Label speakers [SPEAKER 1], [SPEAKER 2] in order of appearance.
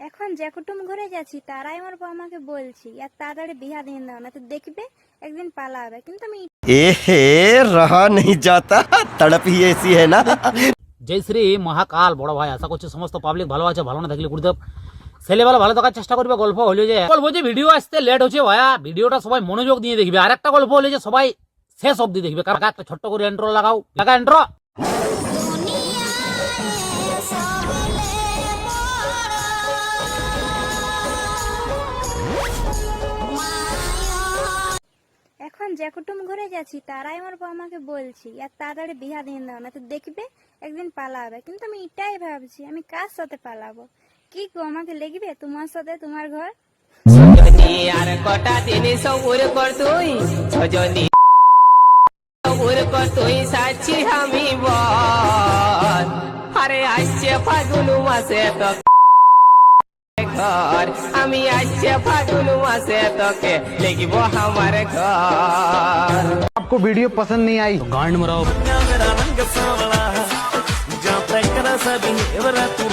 [SPEAKER 1] এখন যে কুটুম ঘরে গেছি তারাই আমার বাবা মাকে বলছি আর তাড়াতাড়ি বিহা দিয়ে দাও না তো দেখবে একদিন পালাবে। কিন্তু আমি
[SPEAKER 2] এহে রহা নেই যাতা তড়প হি এসি হে না।
[SPEAKER 3] জয় শ্রী মহাকাল বড় ভাই আশা করছি সমস্ত পাবলিক ভালো আছে ভালো না থাকলে গুরুদেব। ছেলেবেলা ভালো থাকার চেষ্টা করবে গল্প হলো যে গল্প যে ভিডিও আসতে লেট হচ্ছে ভাইয়া ভিডিওটা সবাই মনোযোগ দিয়ে দেখবে। আর একটা গল্প হলো যে সবাই শেষ অবধি দেখবে। কারণ একটা ছোট্ট করে এন্ট্রো লাগাও। লাগা এন্ট্রো
[SPEAKER 1] এখন যে কুটুম ঘরে যাচ্ছি তারাই আমার আমাকে বলছি আর তাড়াতাড়ি বিহা দিয়ে দাও, না তো দেখবে একদিন পালাবে। কিন্তু আমি এটাই ভাবছি, আমি কার সাথে পালাবো? কি গো, আমাকে লেগবে তোমার সাথে তোমার ঘর?
[SPEAKER 4] আর কটা দিন সবুর কর তুই ছজনী সবুর কর তুই, সাচ্ছি আমি বল আরে, আসছে ফাগুন মাসে তো ঘর আমি আসছে ফাগুন মাসে তোকে লিখব আমার ঘর
[SPEAKER 5] आपको वीडियो पसंद नहीं आई
[SPEAKER 3] গান্ড মারাও
[SPEAKER 6] मेरा रंग सांवला जब तक रस भी तू